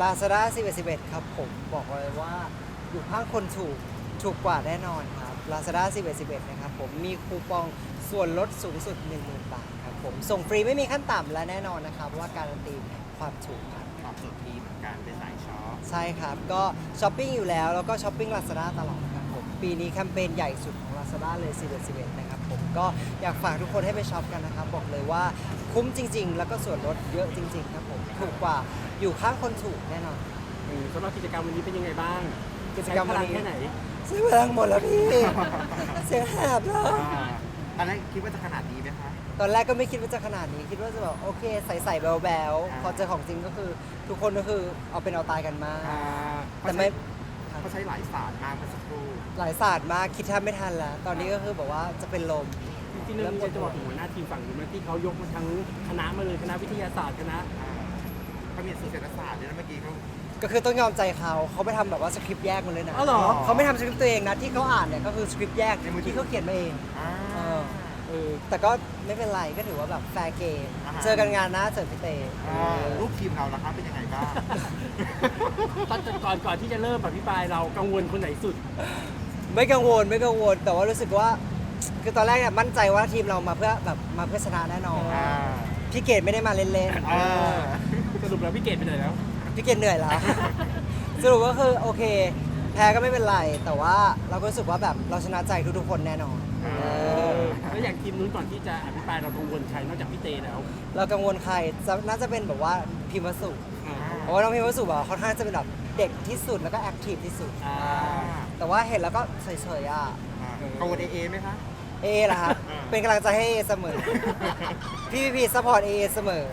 Lazada 11 11 ครับผมบอกเลยว่าอยู่ข้างคนถูกถูกกว่าแน่นอนครับ Lazada 11 11 นะครับผมมีคูปองส่วนลดสูงสุด 10,000 บาทครับผมส่งฟรีไม่มีขั้นต่ำและแน่นอนนะครับ ว่าการันตีความถูกครับตอบโจทย์ดีเหมือนกันเป็นสายช็อปใช่ครับ ก็ช้อปปิ้งอยู่แล้ว แล้วก็ช้อปปิ้ง Lazada ตลอดครับผมปีนี้แคมเปญใหญ่สุดของ Lazada เลย11 11 นะครับผมก็อยากฝากทุกคนให้ไปช็อปกันนะครับ บอกเลยว่า คุ้มจริง ๆ แล้วก็ส่วนลดเยอะจริง ๆ ครับผม ถูกกว่าอยู่ข้างคนถูกแน่นอน เออสำหรับกิจกรรมวันนี้เป็นยังไงบ้างกิจกรรมใช้พวันลังนี้แค่ไหนเสียพลังหมดแล้วพี่ เสียงแหบแล้วอ่าอันนั้นคิดว่าจะขนาดนี้ไหมคะ ตอนแรกก็ไม่คิดว่าจะขนาดนี้ คิดว่าจะแบบโอเค ใส่ใส่แบวแบวๆอ่าพอเจอของจริงก็คือทุกคนก็คือเอาเป็นเอาตายกันมาก อ่าแต่ไม่ เขาใช้หลายศาสตร์มากเมื่อสักครู่ หลายศาสตร์มากคิดแทบไม่ทันแล้ว ตอนนี้ก็คือบอกว่าจะเป็นลม จริงๆเรื่องนี้จะบอกถึงหัวหน้าทีมฝั่งนู้นนะที่เขายกมาทั้งคณะมาเลยคณะวิทยาศาสตร์คณะอ่าเขามีสูตรเศรษฐศาสตร์ด้วยนะเมื่อกี้เขา ก็คือต้องยอมใจเขาเขาไปทำแบบว่าสคริปต์แยกมาเลยนะอ๋อเหรอ เขาไม่ทำสคริปต์ตัวเองนะที่เขาอ่านเนี่ยก็คือสคริปต์แยกที่เขาเขียนมาเอง อ่าเออเออแต่ก็ไม่เป็นไรก็ถือว่าแบบแฟร์เกมอ่าฮะ เจอกันงานหนะเจอพี่เตอ่าลูกทีมเราล่ะครับเป็นยังไงบ้าง ตอนก่อนก่อนที่จะเริ่มอภิปรายเรากังวลคนไหนสุด ไม่กังวลไม่กังวลแต่ว่ารู้สึกว่า คือตอนแรกเนี่ยมั่นใจว่าทีมเรามาเพื่อแบบมาเพื่อชนะแน่นอนอ่าพี่เกดไม่ได้มาเล่นอ่าสรุปแล้วพี่เกดไปไหนแล้วๆพี่เกดเหนื่อยแล้ว สรุปก็คือโอเค แพ้ก็ไม่เป็นไร แต่ว่าเราก็รู้สึกว่าแบบเราชนะใจทุกๆคนแน่นอนอ่าเออแล้วอย่างทีมนู้นก่อนที่จะอภิปรายเรากังวลใครนอกจากพี่เตแล้วเรากังวลใครจะน่าจะเป็นแบบว่าพิมพ์วสุอ่าเพราะว่าน้องพิมพ์วสุแบบค่อนข้างจะเป็นแบบเด็กที่สุดแล้วก็แอคทีฟที่สุด อ่าแต่ว่าเห็นแล้วก็เฉยๆอะ อ่ากังวลเอเอไหมคะ เอล่ะครับ อ่า เป็นกำลังใจให้เอเสมอ พี่พีพีซัพพอร์ตเอเสมอ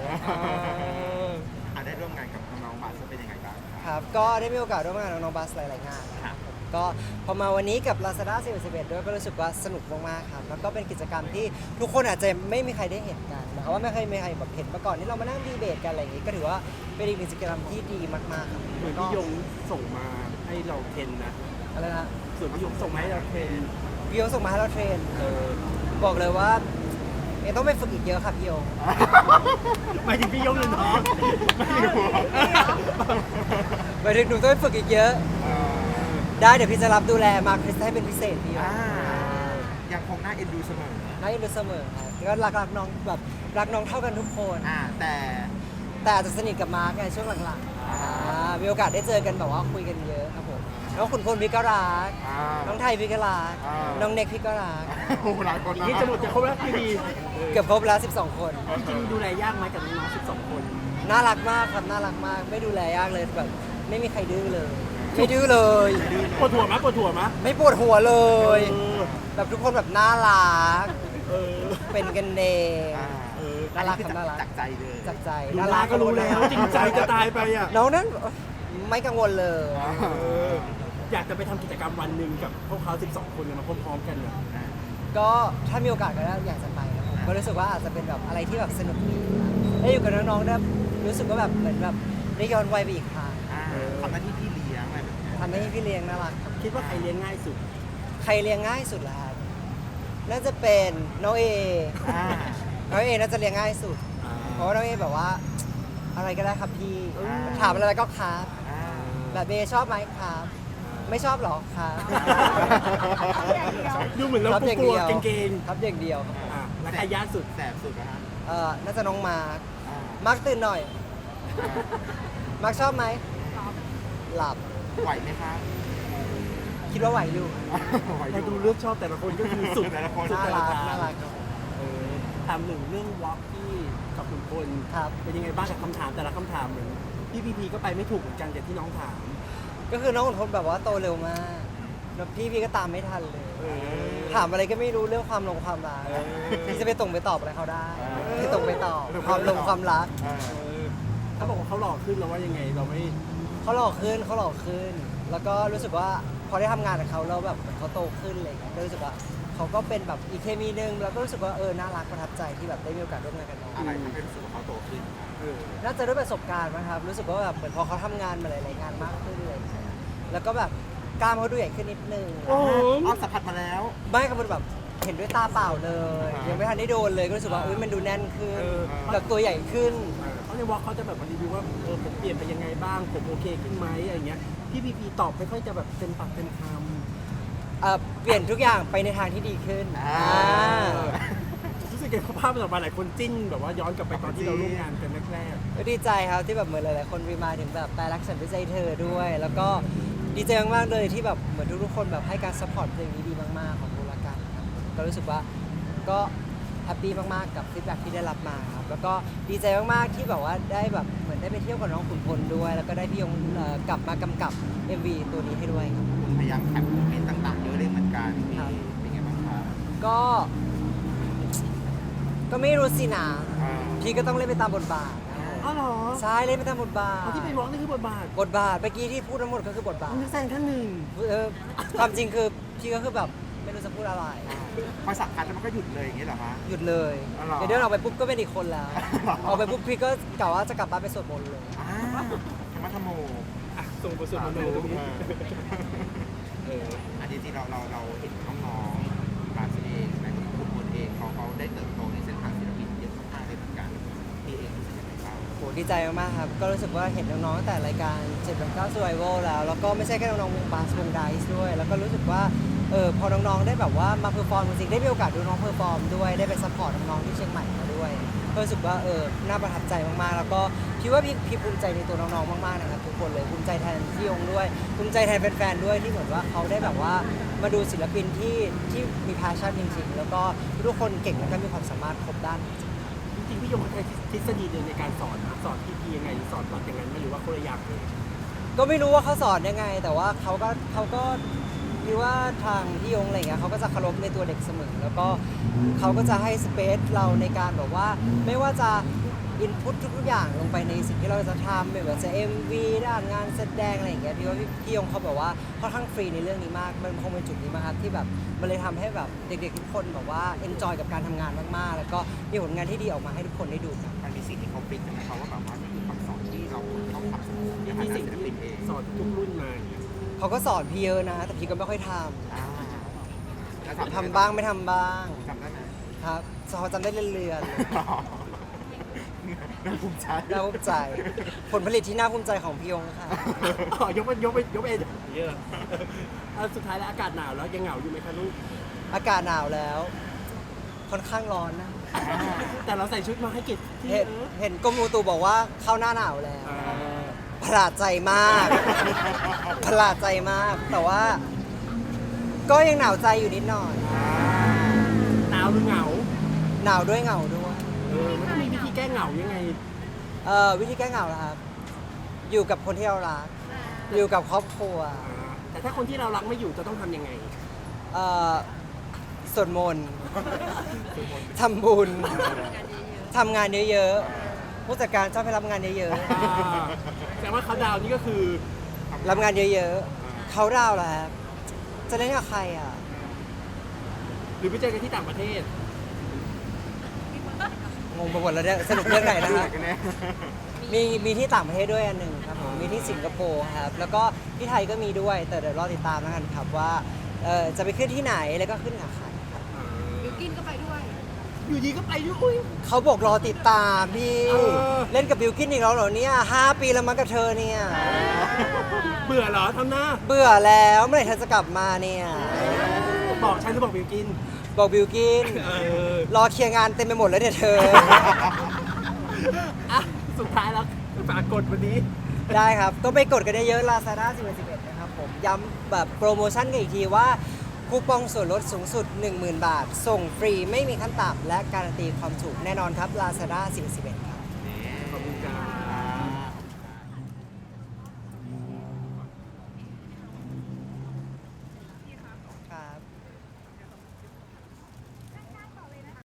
อ่าได้ร่วมงานกับน้องๆบาสเป็นยังไงบ้างครับ ก็ได้มีโอกาสร่วมงานกับน้องบัสหลาย ๆ งาน ครับผมก็พอมาวันนี้กับ Lazada 11ด้วยก็รู้สึกว่าสนุกมาก ๆ ครับ แล้วก็เป็นกิจกรรมที่ทุกคนอาจจะไม่มีใครได้เห็นกันหมายความว่าไม่เคยมีใครแบบเห็นมาก่อนที่เรามานั่งดีเบตกันอะไรอย่างงี้ ก็ถือว่าเป็นอีกหนึ่งกิจกรรมที่ดีมากๆครับเหมือนก็พี่ยงส่งมาให้เราเทรนนะ อะไรนะ ส่วนพี่ยงส่งมาให้เราเทรน พี่โยส่งมาให้เราเทรนเออบอกเลยว่าเองต้องไปฝึกอีกเยอะครับพี่โยหมายถึงพี่ยงหรือน้องหมายถึงหนูต้องไปฝึกอีกเยอะ ได้เดี๋ยวพี่จะรับดูแลมาคริสให้เป็นพิเศษพี่โยอ่ายังคงน่าเอ็นดูเสมอน่าเอ็นดูเสมอครับก็รักรักน้องแบบรักน้องเท่ากันทุกคน อ่าแต่แต่อาจจะสนิทกับมาร์กไงช่วงหลังๆอ่ามีโอกาสได้เจอกันแบบว่าคุยกันเยอะ ครับผมน้องขุนพลพี่ก็รักอ่า น้องไทยพี่ก็รักอ่า น้องเน็กพี่ก็รักโอ้โหหลายคนอีกนี่จะหมดจะครบแล้วพี่ดีเกือบครบแล้ว 12 คน จริงๆดูแลยากไหมกับน้องๆ12 คน น่ารักมากครับน่ารักมาก ไม่ดูแลยากเลยแบบไม่มีใครดื้อเลยไม่ดื้อเลย ปวดหัวมะปวดหัวมะไม่ปวดหัวเลย เออแบบทุกคนแบบน่ารักเออเป็นกันเองอ่าเออน่ารักอัครับน่ารักจากใจเลยจากใจดูหน้าก็รู้แล้ว จริงใจจะตายไปอะน้องนั้นไม่กังวลเลยอ่าเออ อยากจะไปทำกิจกรรมวันหนึ่งกับพวกเขา 12 คนเนี่ยมาพร้อมๆกันเนี่ยก็ถ้ามีโอกาสก็อยากจะไปครับผมก็รู้สึกว่าอาจจะเป็นแบบอะไรที่แบบสนุกดีครับได้อยู่กับน้องๆได้รู้สึกว่าแบบเหมือนแบบได้ย้อนวัยไปอีกครั้งอ่าทำหน้าที่พี่เลี้ยงอะไรแบบเนี้ยทำให้พี่เลี้ยงน่ารักครับคิดว่าใครเลี้ยงง่ายสุด ใครเลี้ยงง่ายสุดล่ะครับน่าจะเป็นน้องเออ่าน้องเอน่าจะเลี้ยงง่ายสุด เพราะว่าน้องเอแบบว่า อะไรก็ได้ครับพี่ ถามอะไรก็ครับ อ่าแบบเอชอบไหมครับ ไม่ชอบหรอครับดูเหมือนเราครับอย่างกลัวเดียวๆเกรงครับอย่างเดียวครับๆอะแล้วใครยากสุด แสบสุดนะฮะเอ่อน่าจะน้องมาร์คอ่ามาร์คตื่นหน่อย มาร์คชอบไหมหลับ ไหวไหมคะคิดว่าไหวอยู่ไหวอเรายู่ดูเลือกชอบแต่ละคนก็คือสุดแต่ละคนสุดน่าแต่ละรักทางน่ารักครับเออถามหนึ่งเรื่องวอล์กที่กับคุณพลครับ เป็นยังไงบ้างกับคำถามแต่ละคำถามเหมือนพี่พีพีก็ไปไม่ถูกเหมือนกันอย่างที่น้องถาม ก็คือน้องขุนพลแบบว่าโตเร็วมากแล้วพี่พี่ก็ตามไม่ทันเลยเออถามอะไรก็ไม่รู้เรื่องความลงความรักเออพี่จะไปตรงไปตอบอะไรเขาได้เออไม่ตรงไปตอบความลงความรักอ่าเออเขาบอกว่าเขาหล่อขึ้นแล้วว่ายังไงเราไม่เขาหล่อขึ้นเขาหล่อขึ้น แล้วก็รู้สึกว่าพอได้ทำงานกับเขาแล้วแบบเหมือนเขาโตขึ้นอะไรอย่างเงี้ยก็รู้สึกว่า เขาก็เป็นแบบอีกเคมีหนึงแล้วก็รู้สึกว่าเออน่ารักประทับใจที่แบบได้มีโอกาสร่วมงานกับน้อง อะไรทำให้รู้สึกว่าเขาโตขึ้นเออน่าจะด้วยประสบการณ์มั้งครับ รู้สึกว่าแบบเหมือนพอเขาทำงานมาหลายๆงานมากขึ้นเลย แล้วก็แบบกล้ามเขาดูใหญ่ขึ้นนิดนึงโอ้โหอ้อมสัมผัสมาแล้ว ไม่ครับมันแบบเห็นด้วยตาเปล่าเลย อ่ายัยังไม่ทันได้โดนเลยก็รู้สึกว่าอุ้ยมันดูแน่นขึ้นเออ แบบตัวใหญ่ขึ้น เขาในวอล์กเขาจะแบบมารีวิวว่าเออผมเปลี่ยนไปยังไงบ้าง ผมโอเคขึ้นไหมอะไรเงี้ยพี่พีพีตอบไม่ค่อยจะแบบเต็มปากเต็มค เอ่อเปลี่ยนทุกอย่างไปในทางที่ดีขึ้นอ่าอ่าำรู้สึกไงภาพมันออกมาหลายคนจิ้นแบบว่าย้อนกลับไปตอนที่เราร่วมงานกันแรกก็ดีใจครับที่แบบเหมือนหลายๆคนรีมายถึงแบบแปลรักฉันด้วยใจเธอด้วย แล้วก็ดีใจมากๆเลยที่แบบเหมือนทุกๆคนแบบให้การซัพพอร์ตเพลงนี้ดีมากๆของบูรกันครับก็รู้สึกว่าก็แฮปปี้มากๆกับฟีดแบ็กที่ได้รับมาครับแล้วก็ดีใจมากๆที่แบบว่าได้แบบเหมือนได้ไปเที่ยวกับน้องขุนพลด้วย แล้วก็ได้พี่ยงเอ่อกลับมากำกับ MV ตัวนี้ให้ด้วยครับพยายามแคปโมเมนต์ ก็ ก็ไม่รู้สินะอ่าพี่ก็ต้องเล่นไปตามบทบาทนะครับๆอ๋อเหรอใช่เล่นไปตามบทบาท เอาที่เป็นวอล์กนี่คือบทบาทบทบาทเมื่อกี้ที่พูดทั้งหมดก็คือบทบาทนักแสดงท่านหนึ่งเออความจริงคือพี่ก็คือแบบไม่รู้จะพูดอะไร พอสักคัดแล้วมันก็หยุดเลยอย่างนี้เหรอคะ หยุดเลยอ๋อเหรอ เดี๋ยวเดินออกไปปุ๊บก็เป็นอีกคนแล้วหรอออกไปปุ๊บพี่ก็กล่าวว่าจะกลับบ้านไปสวดมนต์เลย อ่าธรรมะธรรมโมอะส่งบทสวดมนต์ตรงนี้เอออันนี้ที่เราเราเราเห็นน้อง ดีใจมากๆครับ ก็รู้สึกว่าเห็นน้องๆตั้งแต่รายการ7 8 9 Survival แล้ว แล้วก็ไม่ใช่แค่น้องๆวงบาสวงไดส์ด้วย แล้วก็รู้สึกว่าเออพอน้องๆได้แบบว่ามาเพอร์ฟอร์มจริงๆได้มีโอกาสดูน้องเพอร์ฟอร์มด้วยได้ไปซัพพอร์ตน้องๆที่เชียงใหม่มาด้วยก็รู้สึกว่าเออน่าประทับใจมากๆ แล้วก็คิดว่าพี่พี่ภูมิใจในตัวน้องๆมากๆนะครับทุกคนเลยภูมิใจแทนพี่ยงด้วยภูมิใจแทนแฟนๆด้วยที่เหมือนว่าเขาได้แบบว่ามาดูศิลปินที่ที่มี passion จริงๆ แล้วก็ทุกคนเก่งแล้วก็มีความสามารถครบด้านจริง ๆพี่ยงเขาใช้ทฤษฎีเดียในการสอนนะสอนพี่พียังไงหรือสอนแบบอย่างนั้นไหมหรือว่าคนละอย่างเลยก็ไม่รู้ว่าเขาสอนยังไง แต่ว่าเขาก็เขาก็คิดว่าทางพี่ยงอะไรเงี้ยเขาก็จะเคารพในตัวเด็กเสมอ แล้วก็เขาก็จะให้สเปซเราในการแบบว่า ไม่ว่าจะ อินพุตทุกๆอย่างลงไปในสิ่งที่เราจะทำไม่ว่าจะ MV ด้านงานแสดงอะไรอย่างเงี้ยพี่ว่าพี่พี่ยงเขาแบบว่าค่อนข้างฟรีในเรื่องนี้มาก มันคงเป็นจุดนี้มากครับที่แบบมันเลยทำให้แบบเด็กๆทุกคนแบบว่าเอนจอยกับการทำงานมากๆ แล้วก็มีผลงานที่ดีออกมาให้ทุกคนได้ดูกัน มันมีสิ่งที่เขาฟิกกันนะครับว่าแบบว่านี่คือคำสอนที่เราต้องทำในพี่ฐามีนะสิ่งศิลที่ปินเองสอนทุกรุ่นมาอย่างเงี้ยเขาก็สอนพี่เยอะนะแต่พี่ก็ไม่ค่อยทำอ่าแล้วทำบ้างไม่ทำบ้างจำได้ไหมครับเขาจำได้เรือนๆ น่าภูมิใจน่าภูมิใจ ผลผลิตที่น่าภูมิใจของพี่ยงค่ะอ๋อยกไปยกไปยกไปเองเยอะเอาสุดท้ายแล้วอากาศหนาวแล้วยังเหงาอยู่ไหมคะลูก อากาศหนาวแล้ว ค่อนข้างร้อนนะ แต่เราใส่ชุดมาให้เก็บที่เห็นเออเห็นกรมอุตุบอกว่าเข้าหน้าหนาวแล้ว อ่าประหลาดใจมาก ประหลาดใจมาก แต่ว่า ก็ยังหนาวใจอยู่นิดหน่อย หนาวหรือเหงา หนาวด้วยเหงาด้วย เออมันต้องมีวิธีแก้เหงายังไง เอ่อวิธีแก้เหงาเหรอครับ อยู่กับคนที่เรารัก อยู่กับครอบครัวอ่าแต่ถ้าคนที่เรารักไม่อยู่จะต้องทำยังไง เอ่อสวดมนต์ทำบุญทำงานเยอะๆผู้จัดการชอบให้รับงานเยอะอ่าแต่ว่าเขาดาวน์นี่ก็คือ ๆรับงานเยอะๆเขาดาวน์แล้วครับจะเล่นกับใครอะ หรือไปเจอกันที่ต่างประเทศ งงไปหมดแล้วเนี่ยสนุกเรื่องไหนนะดูฮะกันแน่มีมีที่ต่างประเทศด้วยอันหนึ่งครับผมมีที่สิงคโปร์ครับ แล้วก็ที่ไทยก็มีด้วย แต่เดี๋ยวรอติดตามแล้วกันครับว่าเอ่อจะไปขึ้นที่ไหนแล้วก็ขึ้นกับใครครับบิวกินก็ไปด้วย อยู่ดีก็ไปด้วยเขาบอกรอติดตามพี่เออ เล่นกับบิวกินอีกแล้วเหรอเนี่ยห้าปีแล้วมั้งกับเธอเนี่ย เบื่อเหรอทำหน้า เบื่อแล้วเมื่อไหร่เธอจะกลับมาเนี่ย บอกฉันหรือบอกบิวกิน บอกบิวกินเออรอเคลียร์งานเต็มไปหมดแล้วเนี่ยเธอ อะสุดท้ายแล้วฝากกดวันนี้ ได้ครับ ก็ไปกดกันได้เยอะ Lazada 11 11 นะครับผม ย้ำแบบโปรโมชั่นกันอีกทีว่า คูปองส่วนลดสูงสุด 10,000 บาท ส่งฟรีไม่มีขั้นต่ำและการันตีความถูกแน่นอนครับ Lazada 11